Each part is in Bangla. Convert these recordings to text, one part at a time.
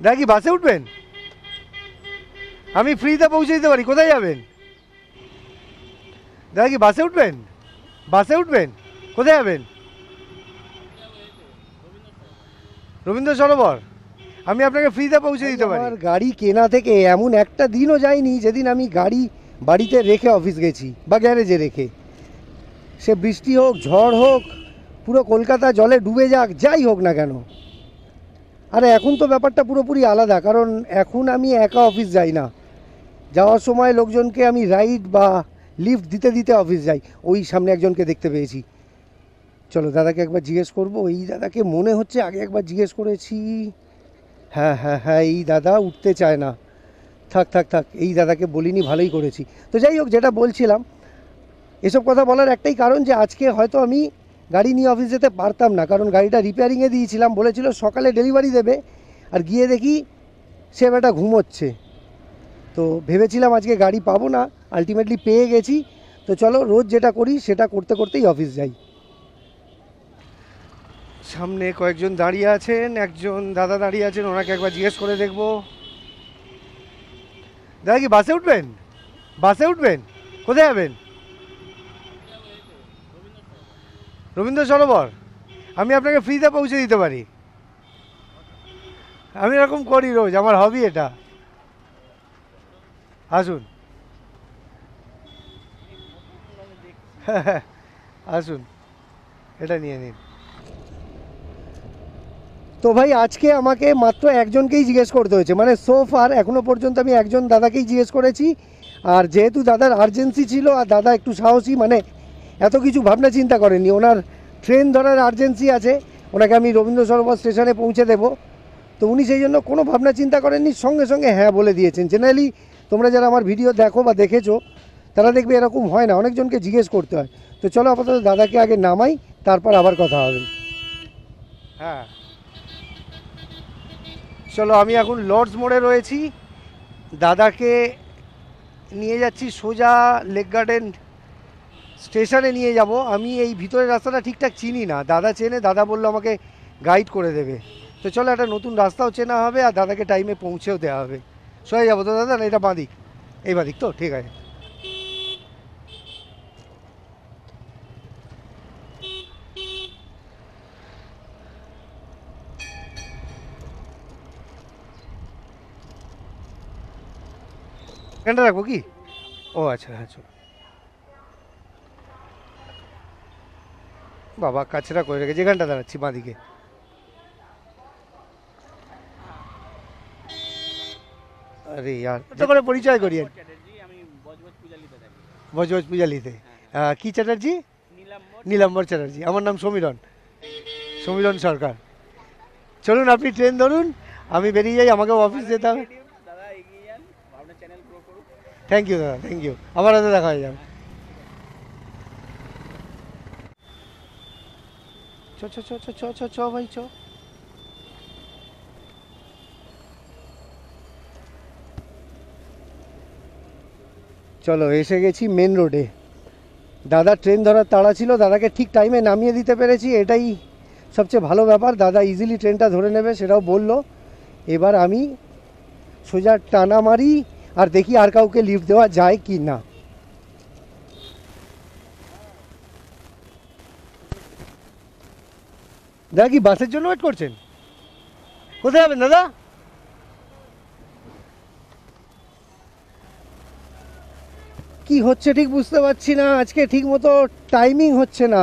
দাদা কি বাসে উঠবেন? আমি ফ্রিতে পৌঁছে দিতে পারি, কোথায় যাবেন? দাদা কি বাসে উঠবেন? বাসে উঠবেন? কোথায় যাবেন? রবীন্দ্র সরোবর। আমি আপনাকে ফ্রিতে পৌঁছে দিতে পারি। আমার গাড়ি কেনা থেকে এমন একটা দিনও যায়নি যেদিন আমি গাড়ি বাড়িতে রেখে অফিস গেছি, বা গ্যারেজে রেখে। সে বৃষ্টি হোক, ঝড় হোক, পুরো কলকাতা জলে ডুবে যাক, যাই হোক না কেন। আরে এখন তো ব্যাপারটা পুরোপুরি আলাদা, কারণ এখন আমি একা অফিস যাই না। যাওয়ার সময় লোকজনকে আমি রাইড বা লিফট দিতে দিতে অফিস যাই, ওই সামনে একজনকে দেখতে পেয়েছি। চলো দাদাকে একবার জিজ্ঞেস করব, এই দাদাকে মনে হচ্ছে আগে একবার জিজ্ঞেস করেছি। হ্যাঁ হ্যাঁ হ্যাঁ এই দাদা উঠতে চায় না। থাক থাক থাক, এই দাদাকে বলিনি, ভালোই করেছি। তো যাই হোক, যেটা বলছিলাম, এসব কথা বলার একটাই কারণ যে আজকে হয়তো আমি গাড়ি নিয়ে অফিস যেতে পারতাম না, কারণ গাড়িটা রিপেয়ারিংয়ে দিয়েছিলাম, বলেছিল সকালে ডেলিভারি দেবে, আর গিয়ে দেখি সে বেটা ঘুমোচ্ছে। তো ভেবেছিলাম আজকে গাড়ি পাবো না আলটিমেটলি পেয়ে গেছি। তো চলো, রোজ যেটা করি, সেটা করতে করতেই অফিস যাই। সামনে কয়েকজন দাঁড়িয়ে আছেন, একজন দাদা দাঁড়িয়ে আছেন, ওনাকে একবার জিজ্ঞেস করে দেখব। দাদা কি, বাসে উঠবেন? বাসে উঠবেন? কোথায় যাবেন? রবীন্দ্র সরোবর, আমি আপনাকে ফ্রিতে পৌঁছে দিতে পারি। আমি এরকম করি রোজ, আমার হবি এটা। আসুন। আসুন, এটা নিয়ে নিন। তো ভাই, আজকে আমাকে মাত্র একজনকেই জিজ্ঞেস করতে হয়েছে। মানে সোফার এখনও পর্যন্ত আমি একজন দাদাকেই জিজ্ঞেস করেছি। আর যেহেতু দাদার আর্জেন্সি ছিল আর দাদা একটু সাহসী মানে এত কিছু ভাবনা চিন্তা করেনি ওনার ট্রেন ধরার আর্জেন্সি আছে, ওনাকে আমি রবীন্দ্র সরোবর স্টেশনে পৌঁছে দেবো। তো উনি সেই জন্য কোনো ভাবনা চিন্তা করেননি, সঙ্গে সঙ্গে হ্যাঁ বলে দিয়েছেন। জেনারেলি তোমরা যারা আমার ভিডিও দেখো বা দেখেছ, তারা দেখবে এরকম হয় না, অনেকজনকে জিজ্ঞেস করতে হয়। তো চলো আপাতত দাদাকে আগে নামাই, তারপর আবার কথা হবে। হ্যাঁ। চলো, আমি এখন লর্ডস মোড়ে রয়েছি। দাদাকে নিয়ে যাচ্ছি সোজা লেক গার্ডেন স্টেশনে নিয়ে যাব। আমি এই ভিতরের রাস্তাটা ঠিকঠাক চিনি না। দাদা চেনে, দাদা বলল আমাকে গাইড করে দেবে। তো চলো, একটা নতুন রাস্তাও চেনা হবে আর দাদাকে টাইমে পৌঁছেও দেওয়া হবে। সোজা যাব তো, দাদা, না এটা বাঁদিক। এই বাঁদিক তো, ঠিক আছে। এখানটা রাখব কি? ও আচ্ছা হ্যাঁ চলো। বাবা কাছেরা করে রেখেছি। এখানটা দাঁড়াচ্ছি বাঁদিকে। আরে ইয়ার তো করে পরিচয় করি আর বজবজ পূজালিতে। থাকি বজবজ পূজালিতে আহ, কি চ্যাটার্জি? নীলাম্বর চ্যাটার্জি। আমার নাম সমীরণ। সমীরণ সরকার। চলুন আপনি ট্রেন ধরুন। আমি বেরিয়ে যাই আমাকে অফিস যেতে হবে। দাদা এগিয়ে যান। আপনার চ্যানেল গ্রো করুক। থ্যাংক ইউ দাদা। থ্যাংক ইউ আবার হয়তো দেখা হয়ে যাবে। চ চ চ চ চ চ চ ভাই, চ। চলো, এসে গেছি মেন রোডে দাদা ট্রেন ধরার তাড়া ছিল, দাদাকে ঠিক টাইমে নামিয়ে দিতে পেরেছি, এটাই সবচেয়ে ভালো ব্যাপার। দাদা ইজিলি ট্রেনটা ধরে নেবে, সেটাও বলল। এবার আমি সোজা টানা মারি, আর দেখি আর কাউকে লিফট দেওয়া যায় কি না দাদা কি বাসের জন্য ওয়েট করছেন? কোথায় যাবেন, দাদা? কি হচ্ছে ঠিক বুঝতে পারছি না, আজকে ঠিক মতো টাইমিং হচ্ছে না।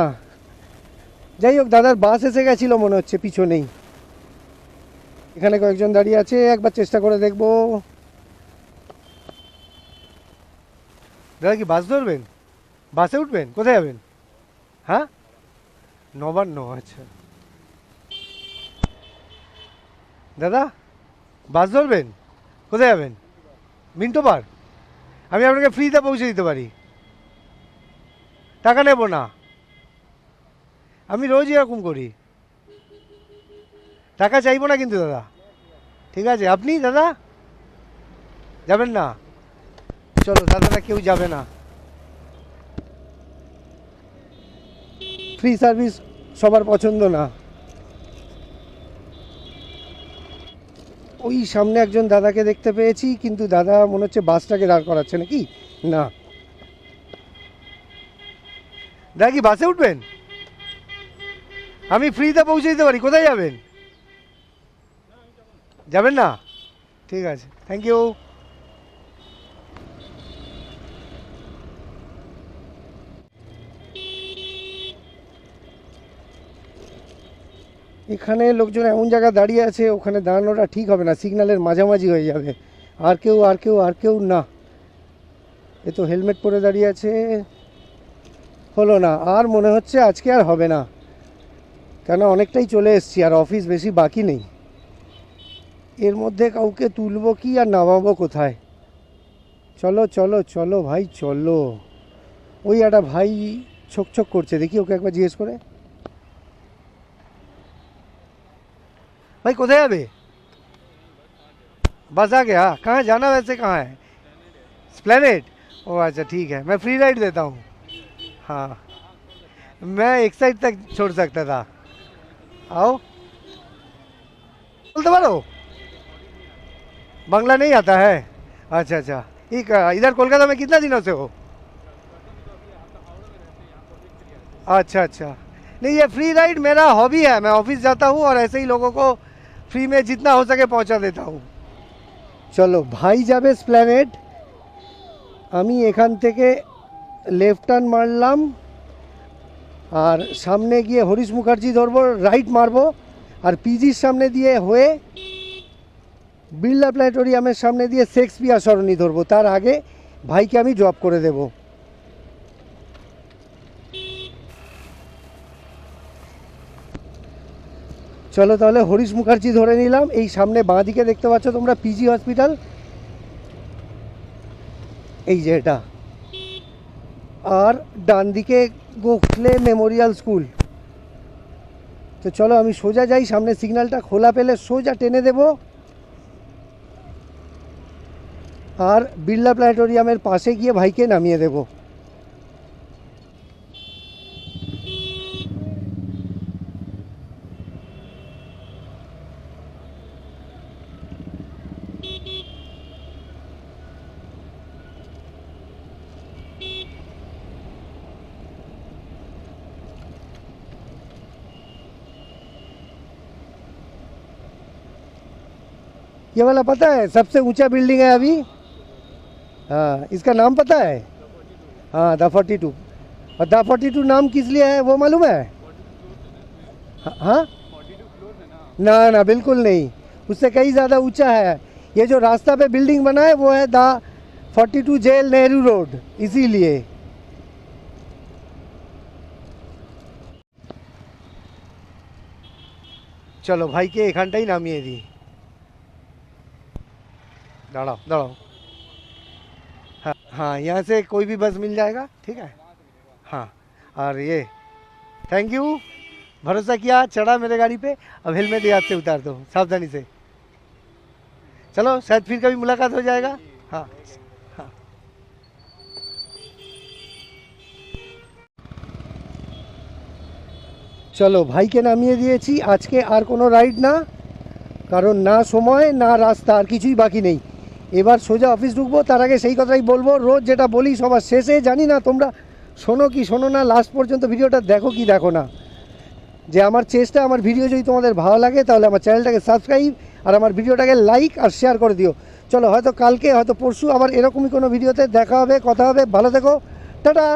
যাই হোক, দাদার বাস এসে গেছিল মনে হচ্ছে, পিছনেই। এখানে কয়েকজন দাঁড়িয়ে আছে, একবার চেষ্টা করে দেখব। দাদা কি বাস ধরবেন? বাসে উঠবেন? কোথায় যাবেন? হ্যাঁ? নবান্ন আচ্ছা। দাদা, বাস ধরবেন? কোথায় যাবেন? Minto park? আমি আপনাকে ফ্রিতে পৌঁছে দিতে পারি। টাকা নেব না। আমি রোজ এরকম করি। টাকা চাইব না কিন্তু দাদা। ঠিক আছে, আপনি দাদা? যাবেন না? চলো, দাদারা কেউ যাবে না। ফ্রি সার্ভিস সবার পছন্দ না। ওই সামনে একজন দাদাকে দেখতে পেয়েছি, কিন্তু দাদা মনে হচ্ছে বাসটাকে দাঁড় করাচ্ছে নাকি? না। দাদা কি বাসে উঠবেন? আমি ফ্রিতে পৌঁছে দিতে পারি, কোথায় যাবেন? যাবেন না? ঠিক আছে থ্যাংক ইউ এখানে লোকজন এমন জায়গায় দাঁড়িয়ে আছে, ওখানে দাঁড়ানোটা ঠিক হবে না, সিগন্যালের মাঝামাঝি হয়ে যাবে। আর কেউ আর কেউ আর কেউ না। এ তো হেলমেট পরে দাঁড়িয়ে আছে। হলো না, আর মনে হচ্ছে আজকে আর হবে না। কেন অনেকটাই চলে এসছি, আর অফিস বেশি বাকি নেই। এর মধ্যে কাউকে তুলবো কি আর নামাবো কোথায়? চলো চলো চলো ভাই, চলো। ওই একটা ভাই ছোক ছোক করছে, দেখি ওকে একবার জিজ্ঞেস করে। भाई कुछ हाँ। है अभी? बस आ गया कहाँ जाना वैसे कहाँ है? स्प्लेनेट ओ अच्छा ठीक है। मैं फ्री राइड देता हूँ। हाँ। मैं एक साइड तक छोड़ सकता था। आओ। बोलते बोलो बंगला नहीं आता है। अच्छा अच्छा। ठीक इधर कोलकाता में कितना दिनों से हो? अच्छा अच्छा। नहीं, ये फ्री राइड मेरा हॉबी है। मैं ऑफ़िस जाता हूँ और ऐसे ही लोगों को फ्री में जितना हो सके पहुंचा देता हूँ চলো ভাই যাবে স্প্ল্যানেড আমি এখান থেকে লেফট টার্ন মারলাম আর সামনে গিয়ে হরিশ মুখার্জি ধরবো রাইট মারবো আর পিজির সামনে দিয়ে হয়ে বিড়লা প্ল্যানেটোরিয়ামের সামনে দিয়ে শেক্সপিয়ার সরণি ধরবো তার আগে ভাইকে আমি ড্রপ করে দেবো চলো তাহলে হরিশ মুখার্জি ধরে নিলাম। এই সামনে বাঁ দিকে দেখতে পাচ্ছ তোমরা পিজি হসপিটাল এই যে এটা। আর ডান দিকে গোখলে মেমোরিয়াল স্কুল। তো চলো আমি সোজা যাই, সামনে সিগন্যালটা খোলা পেলে সোজা টেনে দেব। আর বিড়লা প্ল্যানেটোরিয়ামের পাশে গিয়ে ভাইকে নামিয়ে দেবো। ये वाला पता है, सबसे ऊँचा बिल्डिंग है अभी। हाँ इसका नाम पता है? हाँ द फोर्टी टू और द फोर्टी टू नाम किस लिए है, वो मालूम है? हाँ- ना ना, बिल्कुल नहीं। उससे कहीं ज़्यादा ऊँचा है। ये जो रास्ता पे बिल्डिंग बना है, वो है the forty two jail Nehru road, इसीलिए। चलो, भाई के एखानटाई नामिए दी। दाड़ाओ दाड़ाओ हाँ हाँ यहाँ से कोई भी बस मिल जाएगा ठीक है हाँ और ये थैंक यू भरोसा किया चढ़ा मेरे गाड़ी पे अब हेलमेट याद से उतार दो सावधानी से चलो शायद फिर कभी मुलाकात हो जाएगा हाँ हाँ চলো ভাইকে নামিয়ে দিয়েছি আজকে আর কোনো রাইড না কারণ না সময় না রাস্তা আর কিছুই বাকি নেই এবার সোজা অফিস ঢুকবো, তার আগে সেই কথাই বলব, রোজ যেটা বলি সবার শেষে, জানি না তোমরা শোনো কি শোনো না লাস্ট পর্যন্ত ভিডিওটা দেখো কি দেখো না। যে আমার চেষ্টা, আমার ভিডিও যদি তোমাদের ভালো লাগে, তাহলে আমার চ্যানেলটাকে সাবস্ক্রাইব আর আমার ভিডিওটাকে লাইক আর শেয়ার করে দিও। চলো, হয়তো কালকে, হয়তো পরশু আবার এরকমই কোনো ভিডিওতে দেখা হবে, কথা হবে, ভালো থেকো, টাটা!